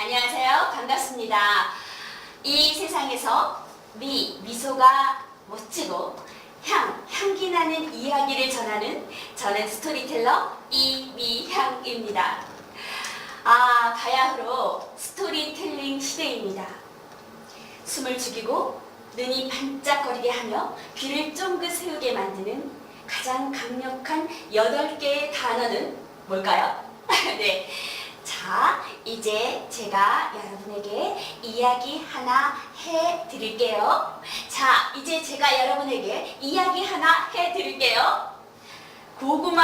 안녕하세요. 반갑습니다. 이 세상에서 미, 미소가 멋지고 향, 향기 나는 이야기를 전하는 저는 스토리텔러 이미향입니다. 아, 바야흐로 스토리텔링 시대입니다. 숨을 죽이고 눈이 반짝거리게 하며 귀를 쫑긋 세우게 만드는 가장 강력한 8개의 단어는 뭘까요? 네. 자, 이제 제가 여러분에게 이야기 하나 해 드릴게요. 자, 이제 제가 여러분에게 이야기 하나 해 드릴게요. 고구마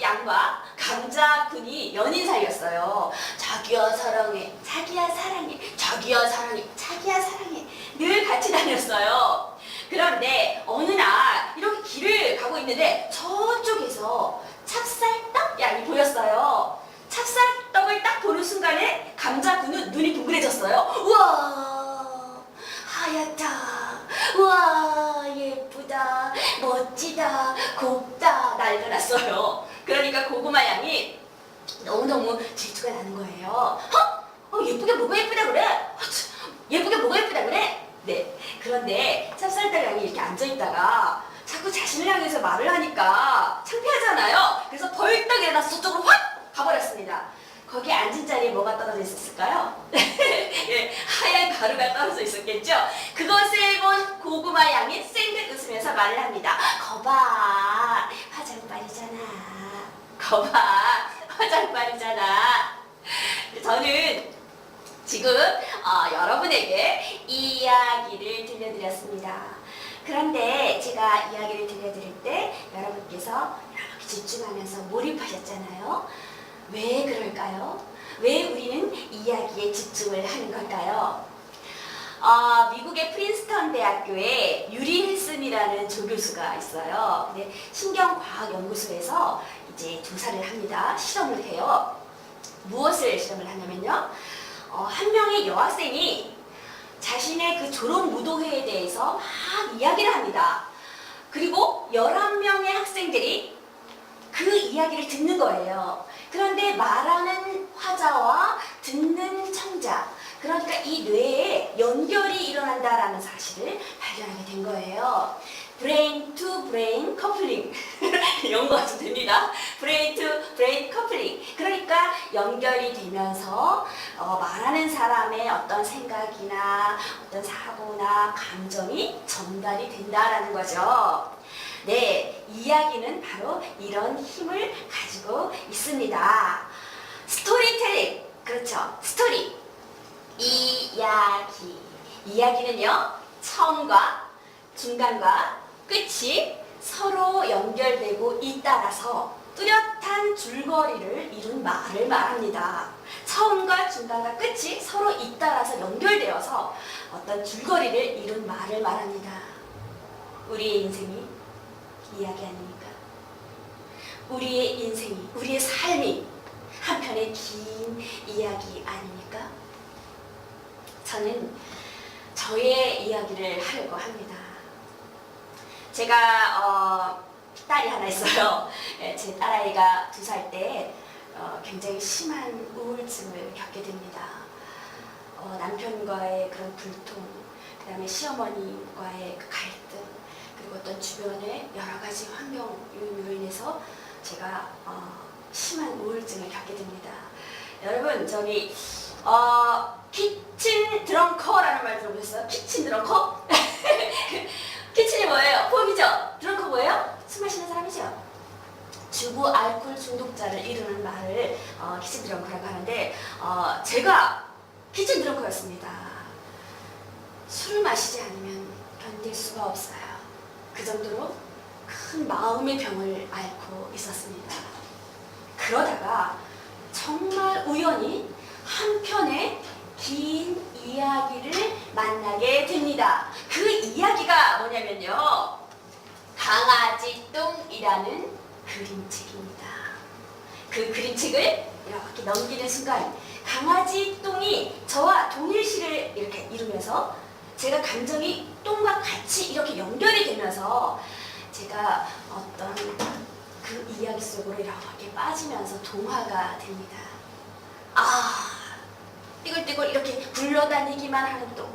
양과 감자 군이 연인 사이였어요. 자기야 사랑해, 자기야 사랑해, 자기야 사랑해, 자기야 사랑해. 늘 같이 다녔어요. 그런데 어느 날 이렇게 길을 가고 있는데 저쪽에서 찹쌀떡 양이 보였어요. 찹쌀떡을 딱 보는 감자군은 눈이 동그래졌어요. 우와 하얗다. 우와 예쁘다. 멋지다. 곱다. 난리가 났어요. 그러니까 고구마 양이 너무너무 질투가 나는 거예요. 어? 어 예쁘게 뭐가 예쁘다 그래? 어, 참, 예쁘게 뭐가 예쁘다 그래? 네. 그런데 찹쌀떡 양이 이렇게 앉아있다가 자꾸 자신을 향해서 말을 하니까 창피하잖아요. 그래서 벌떡 일어나서 저쪽으로 확 가버렸습니다. 거기 앉은 자리에 뭐가 떨어져 있었을까요? 예, 하얀 가루가 떨어져 있었겠죠? 그것을 본 고구마 양이 쌩긋 웃으면서 말을 합니다. 거봐, 화장빨이잖아. 거봐, 화장빨이잖아. 저는 지금 어, 여러분에게 이야기를 들려드렸습니다. 그런데 제가 이야기를 들려드릴 때 여러분께서 이렇게 집중하면서 몰입하셨잖아요. 왜 그럴까요? 왜 우리는 이야기에 집중을 하는 걸까요? 어, 미국의 프린스턴 대학교에 유리 헬슨이라는 조교수가 있어요. 근데 신경과학연구소에서 이제 조사를 합니다. 실험을 해요. 무엇을 실험을 하냐면요. 어, 한 명의 여학생이 자신의 그 졸업 무도회에 대해서 막 이야기를 합니다. 그리고 11명의 학생들이 그 이야기를 듣는 거예요. 그런데 말하는 화자와 듣는 청자, 그러니까 이 뇌에 연결이 일어난다라는 사실을 발견하게 된 거예요. 브레인 투 브레인 커플링. 좀 됩니다. 브레인 투 브레인 커플링. 그러니까 연결이 되면서 어, 말하는 사람의 어떤 생각이나 어떤 사고나 감정이 전달이 된다라는 거죠. 네, 이야기는 바로 이런 힘을 가지고 있습니다. 스토리텔링. 그렇죠. 스토리. 이야기. 이야기는요, 처음과 중간과 끝이 서로 연결되고 잇따라서 뚜렷한 줄거리를 이룬 말을 말합니다. 처음과 중간과 끝이 서로 잇따라서 연결되어서 어떤 줄거리를 이룬 말을 말합니다. 우리의 인생이 이야기 아닙니까? 우리의 인생이, 우리의 삶이 한편의 긴 이야기 아닙니까? 저는 저의 이야기를 하려고 합니다. 제가 어, 딸이 하나 있어요. 예, 제 딸아이가 두 살 때 어, 굉장히 심한 우울증을 겪게 됩니다. 어, 남편과의 그런 불통, 그 다음에 시어머니과의 그 갈등, 주변의 여러 가지 환경 인해서 제가 어, 심한 우울증을 겪게 됩니다. 여러분, 저기 어, 키친 드렁커라는 말 들어보셨어요? 키친 드렁커? 키친이 뭐예요? 포함이죠? 드렁커 뭐예요? 술 마시는 사람이죠? 주부 알코올 중독자를 이루는 말을 어, 키친 드렁커라고 하는데 어, 제가 키친 드렁커였습니다. 술을 마시지 않으면 견딜 수가 없어요. 그 정도로 큰 마음의 병을 앓고 있었습니다. 그러다가 정말 우연히 한 편의 긴 이야기를 만나게 됩니다. 그 이야기가 뭐냐면요. 강아지 똥이라는 그림책입니다. 그 그림책을 이렇게 넘기는 순간 강아지 똥이 저와 동일시를 이렇게 이루면서 제가 감정이 똥과 같이 이렇게 연결이 되면서 제가 어떤 그 이야기 속으로 이렇게 빠지면서 동화가 됩니다. 아, 띠글띠글 이렇게 굴러다니기만 하는 똥.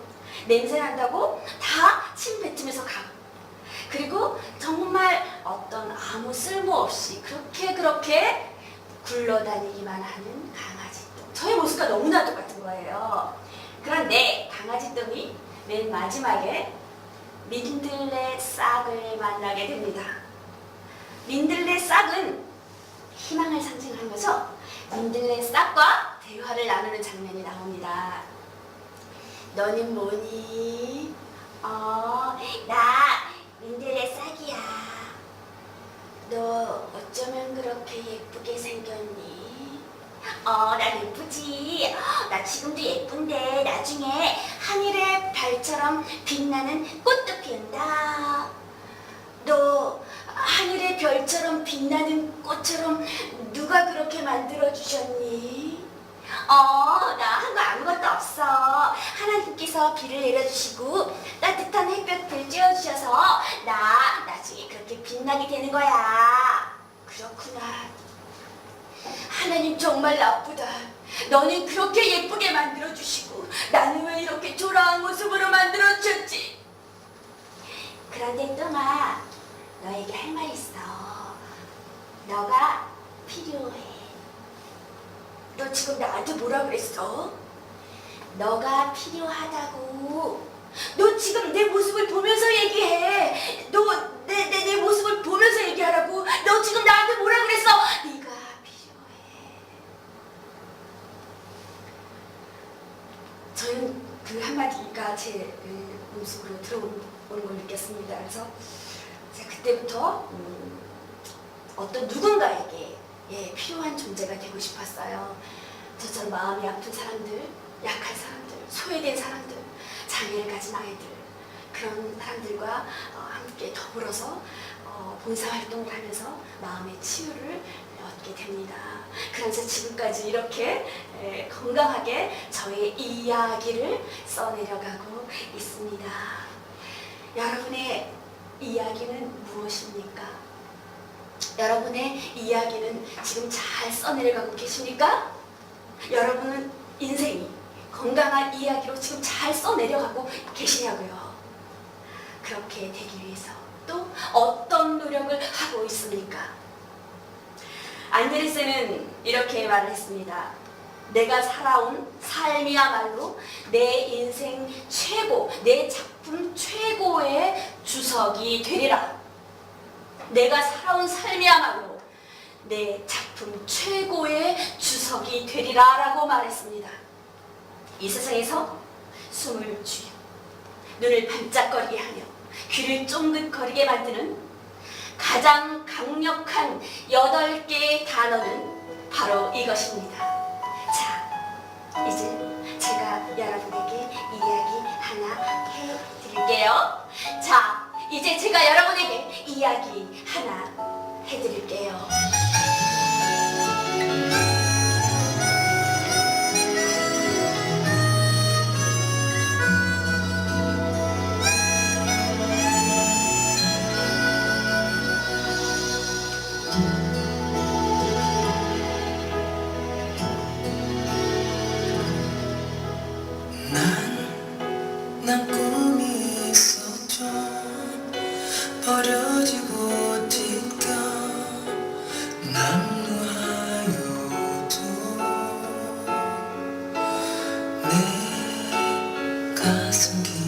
냄새 난다고 다 침 뱉으면서 가. 그리고 정말 어떤 아무 쓸모 없이 그렇게 그렇게 굴러다니기만 하는 강아지 똥. 저의 모습과 너무나 똑같은 거예요. 그런데 강아지 똥이 맨 마지막에 민들레 싹을 만나게 됩니다. 민들레 싹은 희망을 상징하는 거죠. 민들레 싹과 대화를 나누는 장면이 나옵니다. 너는 뭐니? 어, 나 민들레 싹이야. 너 어쩌면 그렇게 예쁘게 생겼니? 어, 난 예쁘지. 나 지금도 예쁜데 나중에 하늘의 별처럼 빛나는 꽃도 피운다. 너 하늘의 별처럼 빛나는 꽃처럼 누가 그렇게 만들어 주셨니? 어, 나 한 거 아무것도 없어. 하나님께서 비를 내려주시고 따뜻한 햇볕을 쬐어주셔서 나 나중에 그렇게 빛나게 되는 거야. 그렇구나. 하나님 정말 나쁘다. 너는 그렇게 예쁘게 만들어 주시고 나는 왜 이렇게 초라한 모습으로 만들어 주셨지? 그런데 뚱아, 너에게 할 말이 있어. 너가 필요해. 너 지금 나한테 뭐라 그랬어? 너가 필요하다고. 너 지금 내 모습을 보면서 얘기해. 너 내 내 내 모습을 보면서 얘기하라고. 너 지금 나한테 뭐라 그랬어? 네가 필요해. 저는 그 한마디가 제 음, 몸속으로 들어오는 걸 느꼈습니다. 그래서 그때부터 음, 어떤 누군가에게 예, 필요한 존재가 되고 싶었어요. 저처럼 마음이 아픈 사람들, 약한 사람들, 소외된 사람들, 장애를 가진 아이들 그런 사람들과 어, 함께 더불어서 어, 봉사활동을 하면서 마음의 치유를 얻게 됩니다. 그래서 지금까지 이렇게 에, 건강하게 저의 이야기를 써내려가고 있습니다. 여러분의 이야기는 무엇입니까? 여러분의 이야기는 지금 잘 써내려가고 계십니까? 여러분은 인생이 건강한 이야기로 지금 잘 써내려가고 계시냐고요. 그렇게 되기 위해서 또 어떤 노력을 하고 있습니까? 안드레스는 이렇게 말을 했습니다. 내가 살아온 삶이야말로 내 인생 최고, 내 작품 최고의 주석이 되리라. 내가 살아온 삶이야말로 내 작품 최고의 주석이 되리라 라고 말했습니다. 이 세상에서 숨을 죽여 눈을 반짝거리게 하며 귀를 쫑긋거리게 만드는 가장 강력한 여덟 개의 단어는 바로 이것입니다. 자, 이제 제가 여러분에게 이야기 하나 해드릴게요. 자, 이제 제가 여러분에게 이야기 하나 해드릴게요. possible.